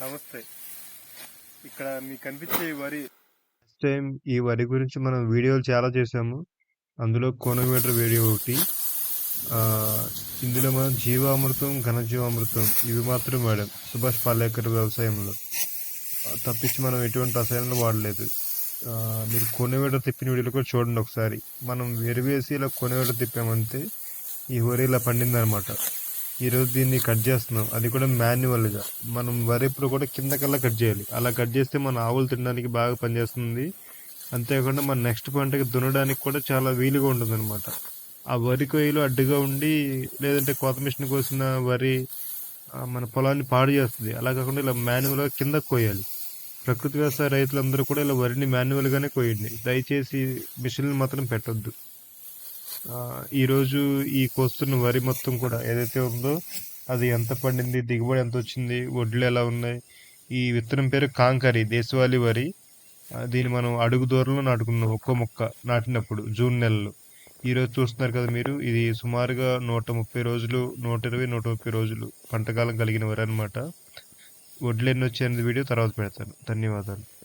నమస్తే ఇక్కడ మీకు కనిపించే వరి టైం ఈ వరి గురించి మనం వీడియోలు చాలా చేసాము అందులో కోనోమీటర్ వీడియో ఒకటి. ఇందులో మనం జీవామృతం ఘనజీవామృతం ఇవి మాత్రం వాడాం. సుభాష్ పాలేకర్ వ్యవసాయంలో. తప్పించి మనం ఎటువంటి రసాయనాలు వాడలేదు. మీరు కోనోమీటర్ తిప్పిన వీడియోలు కూడా చూడండి ఒకసారి. మనం వేరు వేసి ఇలా కోనోమీటర్ తిప్పామంతే ఈ వరి ఇలా పండిందనమాట ఈరోజు దీన్ని కట్ చేస్తున్నాం. అది కూడా మాన్యువల్గా. మనం వరి కూడా కూడా కిందకల్లా కట్ చేయాలి. అలా కట్ చేస్తే మన ఆవులు తినడానికి బాగా పనిచేస్తుంది. అంతేకాకుండా మన నెక్స్ట్ పంటకి దున్నడానికి కూడా చాలా వీలుగా ఉంటుంది అనమాట ఆ వరి కొయ్యలు అడ్డుగా ఉండి లేదంటే కోత మిషన్ కోసిన వరి మన పొలాన్ని పాడు చేస్తుంది. అలా కాకుండా ఇలా మాన్యువల్గా కిందకు కోయాలి ప్రకృతి వ్యవసాయ రైతులందరూ కూడా ఇలా వరిని మాన్యువల్గానే కోయండి దయచేసి మిషన్లు మాత్రం పెట్టొద్దు. ఈరోజు ఈ కోస్తున్న వరి మొత్తం కూడా ఏదైతే ఉందో అది ఎంత పండింది దిగుబడి ఎంత వచ్చింది వడ్లు ఎలా ఉన్నాయి ఈ విత్తనం పేరు కాంకరి దేశవాళీ వరి. దీన్ని మనం అడుగు దూరంలో నాటుకున్నాం ఒక్కో మొక్క నాటినప్పుడు జూన్ నెలలో. ఈరోజు చూస్తున్నారు కదా మీరు ఇది సుమారుగా నూట ముప్పై రోజులు నూట ఇరవై నూట ముప్పై రోజులు పంటకాలం కలిగిన వరి అనమాట వడ్లు ఎన్ని వచ్చాయనేది వీడియో తర్వాత పెడతాను. ధన్యవాదాలు.